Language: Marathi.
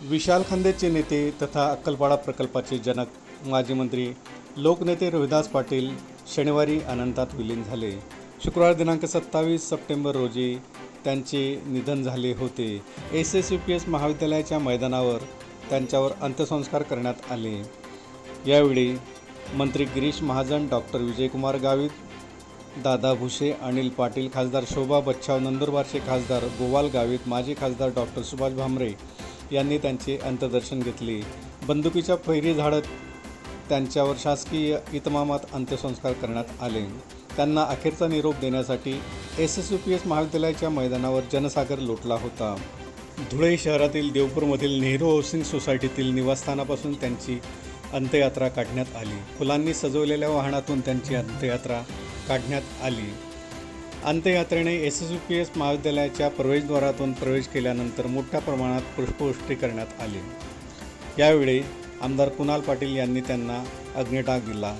विशाल खांदेचे नेते तथा अक्कलपाडा प्रकल्पाचे जनक माजी मंत्री लोकनेते रोहिदास पाटील शनिवारी अनंतात विलीन झाले. शुक्रवार दिनांक सत्तावीस सप्टेंबर रोजी त्यांचे निधन झाले होते. S S U P S महाविद्यालयाच्या मैदानावर त्यांच्यावर अंत्यसंस्कार करण्यात आले. यावेळी मंत्री गिरीश महाजन डॉक्टर विजयकुमार गावित दादा भुसे अनिल पाटील खासदार शोभा बच्छाव नंदुरबारचे खासदार गोवाल गावित माजी खासदार डॉक्टर सुभाष भामरे यांनी त्यांचे अंत्यदर्शन घेतले. बंदुकीच्या फैरी झाडत त्यांच्यावर शासकीय इतमामात अंत्यसंस्कार करण्यात आले. त्यांना अखेरचा निरोप देण्यासाठी S S U P S महाविद्यालयाच्या मैदानावर जनसागर लोटला होता. धुळे शहरातील देवपूरमधील नेहरू हाऊसिंग सोसायटीतील निवासस्थानापासून त्यांची अंत्ययात्रा काढण्यात आली. फुलांनी सजवलेल्या वाहनातून त्यांची अंत्ययात्रा काढण्यात आली. अंत्ययात्रेने S S U P S महाविद्यालयाच्या प्रवेशद्वारातून प्रवेश केल्यानंतर मोठ्या प्रमाणात पुष्पवृष्टी करण्यात आली. यावेळी आमदार कुणाल पाटील यांनी त्यांना अग्निटाक दिला.